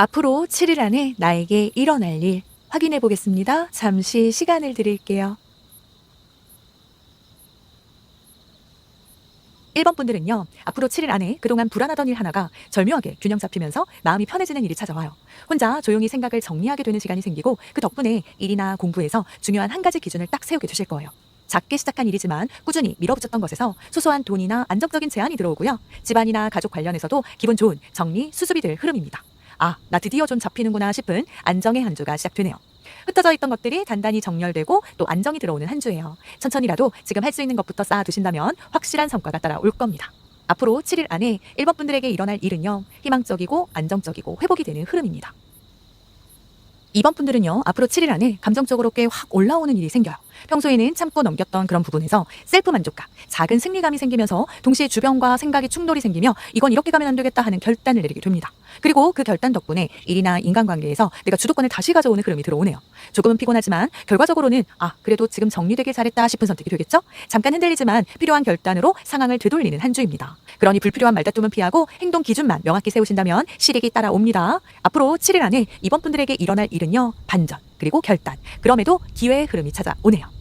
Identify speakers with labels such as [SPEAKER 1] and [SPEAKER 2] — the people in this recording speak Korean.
[SPEAKER 1] 앞으로 7일 안에 나에게 일어날 일 확인해 보겠습니다. 잠시 시간을 드릴게요. 1번 분들은요, 앞으로 7일 안에 그동안 불안하던 일 하나가 절묘하게 균형 잡히면서 마음이 편해지는 일이 찾아와요. 혼자 조용히 생각을 정리하게 되는 시간이 생기고 그 덕분에 일이나 공부에서 중요한 한 가지 기준을 딱 세우게 되실 거예요. 작게 시작한 일이지만 꾸준히 밀어붙였던 것에서 소소한 돈이나 안정적인 제한이 들어오고요. 집안이나 가족 관련해서도 기분 좋은 정리, 수습이 될 흐름입니다. 아, 나 드디어 좀 잡히는구나 싶은 안정의 한 주가 시작되네요. 흩어져 있던 것들이 단단히 정렬되고 또 안정이 들어오는 한 주예요. 천천히라도 지금 할 수 있는 것부터 쌓아두신다면 확실한 성과가 따라올 겁니다. 앞으로 7일 안에 1번 분들에게 일어날 일은요. 희망적이고 안정적이고 회복이 되는 흐름입니다. 2번 분들은요. 앞으로 7일 안에 감정적으로 꽤 확 올라오는 일이 생겨요. 평소에는 참고 넘겼던 그런 부분에서 셀프 만족감, 작은 승리감이 생기면서 동시에 주변과 생각이 충돌이 생기며 이건 이렇게 가면 안 되겠다 하는 결단을 내리게 됩니다. 그리고 그 결단 덕분에 일이나 인간관계에서 내가 주도권을 다시 가져오는 흐름이 들어오네요. 조금은 피곤하지만 결과적으로는 아 그래도 지금 정리되길 잘했다 싶은 선택이 되겠죠? 잠깐 흔들리지만 필요한 결단으로 상황을 되돌리는 한 주입니다. 그러니 불필요한 말다툼은 피하고 행동 기준만 명확히 세우신다면 실익이 따라옵니다. 앞으로 7일 안에 이번 분들에게 일어날 일은요 반전 그리고 결단 그럼에도 기회의 흐름이 찾아오네요.